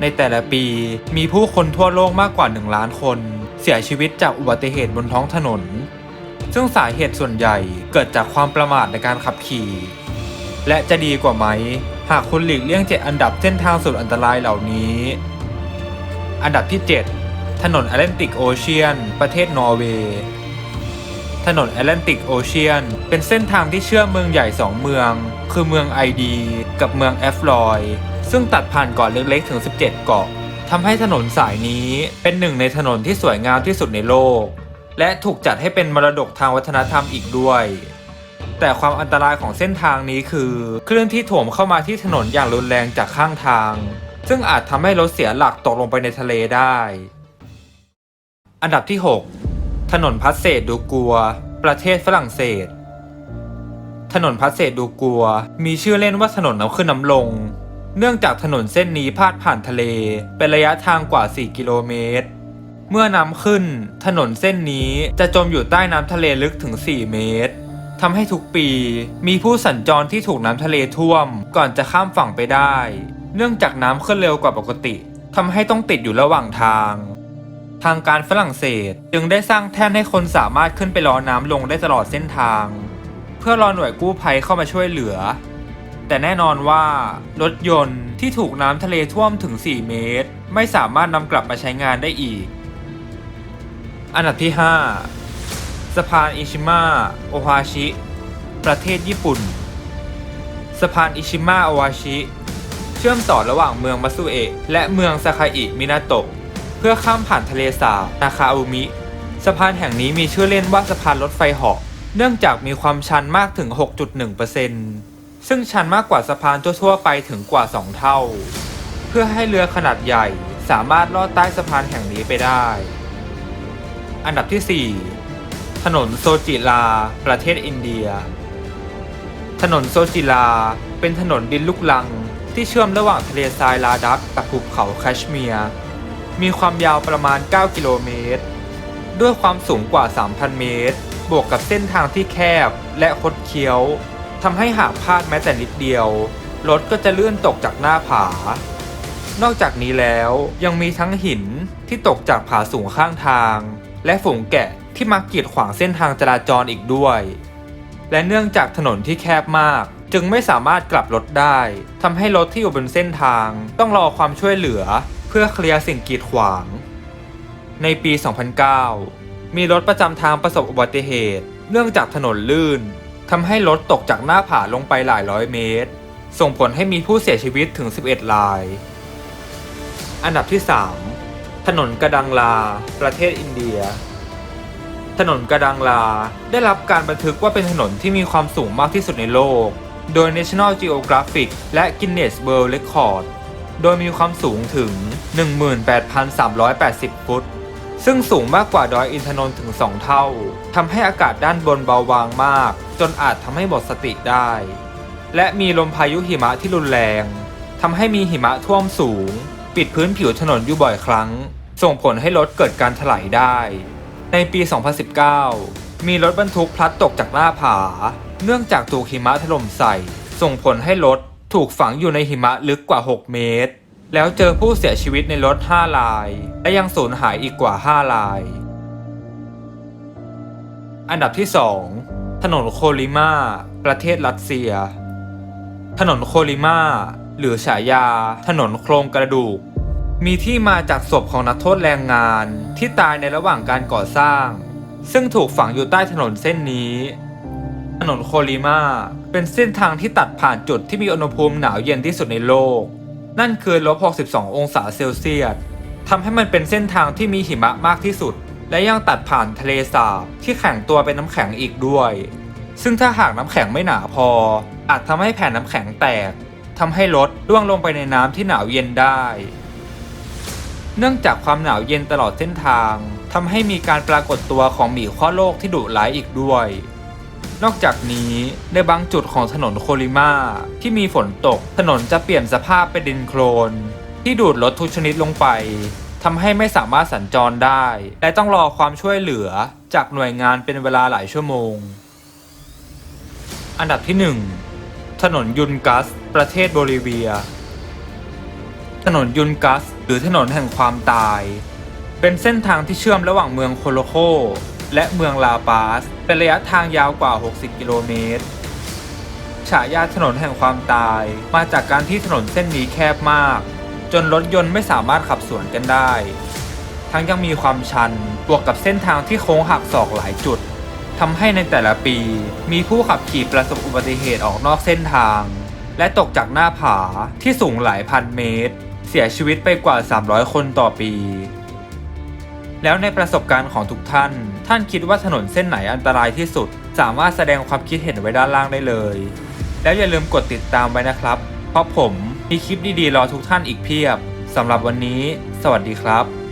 ในแต่ละปีมีผู้คนทั่วโลกมากกว่า 1 ล้านคน เสียชีวิตจากอุบัติเหตุบนท้องถนน ซึ่งสาเหตุส่วนใหญ่เกิดจากความประมาทในการขับขี่ และจะดีกว่าไหม หากคุณหลีกเลี่ยงเจ็ดอันดับเส้นทางสุดอันตรายเหล่านี้ อันดับที่ 7 ถนนแอตแลนติกโอเชียน ประเทศนอร์เวย์ถนนแอตแลนติกโอเชียนเป็นเส้นทางที่เชื่อมเมืองใหญ่ 2 เมือง คือเมืองไอดี กับเมืองแอฟลอย ซึ่งตัดผ่านเกาะเล็กๆถึง 17 เกาะทำให้ถนนสายนี้เป็นหนึ่งในถนนที่สวยงามที่สุดในโลก และถูกจัดให้เป็นมรดกทางวัฒนธรรมอีกด้วย แต่ความอันตรายของเส้นทางนี้คือคลื่นที่โถมเข้ามาที่ถนนอย่างรุนแรงจากข้างทาง ซึ่งอาจทำให้รถเสียหลักตกลงไปในทะเลได้ อันดับที่ 6 ถนนพัสเซดดูกัว ประเทศฝรั่งเศส ถนนพัสเซดดูกัว มีชื่อเล่นว่าถนนน้ำขึ้นน้ำลง เนื่องจากถนนเส้นนี้พาดผ่านทะเล เป็นระยะทางกว่า 4 กิโลเมตร เมื่อน้ำขึ้น ถนนเส้นนี้จะจมอยู่ใต้น้ำทะเลลึกถึง 4 เมตรทำให้ทุกปีมีผู้สัญจรที่ถูกน้ำทะเลท่วม ก่อนจะข้ามฝั่งไปได้ เนื่องจากน้ำขึ้นเร็วกว่าปกติทำให้ต้องติดอยู่ระหว่างทาง ทางการฝรั่งเศสจึงได้สร้างแท่นให้คนสามารถขึ้นไปรอน้ำลงได้ตลอดเส้นทาง เพื่อรอหน่วยกู้ภัยเข้ามาช่วยเหลือ แต่แน่นอนว่ารถยนต์ที่ถูกน้ำทะเลท่วมถึง 4 เมตร ไม่สามารถนำกลับมาใช้งานได้อีก อันดับที่ 5 สะพานอิชิมะโอฮาชิ ประเทศญี่ปุ่น สะพานอิชิมะโอฮาชิ เชื่อมต่อระหว่างเมืองมัตสึเอะและเมืองซาคาอิมินาโตะเพื่อข้ามผ่านทะเลสาบนาคาอุมิสะพานแห่งนี้มีชื่อเล่นว่าสะพานรถไฟหาะเนื่องจากมีความชันมากถึง 6.1% ซึ่งชันมากกว่าสะพานทั่วๆไปถึงกว่า 2 เท่า เพื่อให้เรือขนาดใหญ่สามารถลอดใต้สะพานแห่งนี้ไปได้ อันดับที่ 4 ถนนโซจิลา ประเทศอินเดีย ถนนโซจิลา เป็นถนนดินลูกลังที่เชื่อมระหว่างทะเลทรายลาดักกับภูเขาแคชเมียร์ มีความยาวประมาณ 9 กิโลเมตร ด้วยความสูงกว่า 3,000 เมตร บวกกับเส้นทางที่แคบและคดเคี้ยว ทำให้หากพลาดแม้แต่นิดเดียว รถก็จะเลื่อนตกจากหน้าผา นอกจากนี้แล้วยังมีทั้งหินที่ตกจากผาสูงข้างทาง และฝูงแกะที่มักกีดขวางเส้นทางจราจรอีกด้วย และเนื่องจากถนนที่แคบมาก จึงไม่สามารถกลับรถได้ทำให้รถที่อยู่บนเส้นทางต้องรอความช่วยเหลือ เพื่อเคลียร์สิ่งกีดขวาง ในปี 2009 มีรถประจำทางประสบอุบัติเหตุ เนื่องจากถนนลื่น ทำให้รถตกจากหน้าผาลงไปหลายร้อยเมตร ส่งผลให้มีผู้เสียชีวิตถึง 11 ราย อันดับที่ 3 ถนนกระดังลา ประเทศอินเดีย ถนนกระดังลาได้รับการบันทึกว่าเป็นถนนที่มีความสูงมากที่สุดในโลก โดย National Geographic และ Guinness World Record โดยมีความสูงถึง 18,380 ฟุต ซึ่งสูงมากกว่าดอยอินทนนท์ถึง 2 เท่า ทำให้อากาศด้านบนเบาบางมาก จนอาจทำให้หมดสติได้ และมีลมพายุหิมะที่รุนแรง ทำให้มีหิมะท่วมสูง ปิดพื้นผิวถนนอยู่บ่อยครั้ง ส่งผลให้รถเกิดการถลายได้ ในปี 2019 มีรถบรรทุกพลัดตกจากหน้าผา เนื่องจากถูกหิมะถล่มใส่ ส่งผลให้รถถูกฝังอยู่ในหิมะลึกกว่า 6 เมตร แล้วเจอผู้เสียชีวิตในรถ 5 ราย และยังสูญหายอีกกว่า 5 ราย อันดับที่ 2 ถนนโคลิมา ประเทศรัสเซีย ถนนโคลิมา หรือฉายา ถนนโครงกระดูก มีที่มาจากศพของนักโทษแรงงานที่ตายในระหว่างการก่อสร้าง ซึ่งถูกฝังอยู่ใต้ถนนเส้นนี้ ถนนโคลิมา เป็นเส้นทางที่ตัดผ่านจุดที่มีอุณหภูมิหนาวเย็นที่สุดในโลก นั่นคือลบ62 องศาเซลเซียสทำให้มันเป็นเส้นทางที่มีหิมะมากที่สุด และยังตัดผ่านทะเลสาบที่แข็งตัวเป็นน้ำแข็งอีกด้วย ซึ่งถ้าหากน้ำแข็งไม่หนาพอ อาจทำให้แผ่นน้ำแข็งแตกทำให้รถล่วงลงไปในน้ำที่หนาวเย็นได้ เนื่องจากความหนาวเย็นตลอดเส้นทางทำให้มีการปรากฏตัวของหมีข้อโลกที่ดุร้ายอีกด้วย นอกจากนี้ในบางจุดของถนนโคลิมาที่มีฝนตก ถนนจะเปลี่ยนสภาพเป็นดินโคลน ที่ดูดรถทุกชนิดลงไปทำให้ไม่สามารถสัญจรได้ และต้องรอความช่วยเหลือจากหน่วยงานเป็นเวลาหลายชั่วโมง อันดับที่ 1 ถนนยุนกัส ประเทศโบลิเวีย ถนนยุนกัส หรือถนนแห่งความตาย เป็นเส้นทางที่เชื่อมระหว่างเมืองโคโลโค และเมืองลาปาส เป็นระยะทางยาวกว่า 60 กิโลเมตร ฉายาถนนแห่งความตาย มาจากการที่ถนนเส้นนี้แคบมาก จนรถยนต์ไม่สามารถขับสวนกันได้ ทั้งยังมีความชัน บวกกับเส้นทางที่โค้งหักศอกหลายจุดทำให้ในแต่ละปี มีผู้ขับขี่ประสบอุบัติเหตุออกนอกเส้นทาง และตกจากหน้าผาที่สูงหลายพันเมตร เสียชีวิตไปกว่า 300 คนต่อปี แล้วในประสบการณ์ของทุกท่าน ท่านคิดว่าถนนเส้นไหนอันตรายที่สุด สามารถแสดงความคิดเห็นไว้ด้านล่างได้เลย แล้วอย่าลืมกดติดตามไว้นะครับ เพราะผมมีคลิปดีๆรอทุกท่านอีกเพียบสำหรับวันนี้ สวัสดีครับ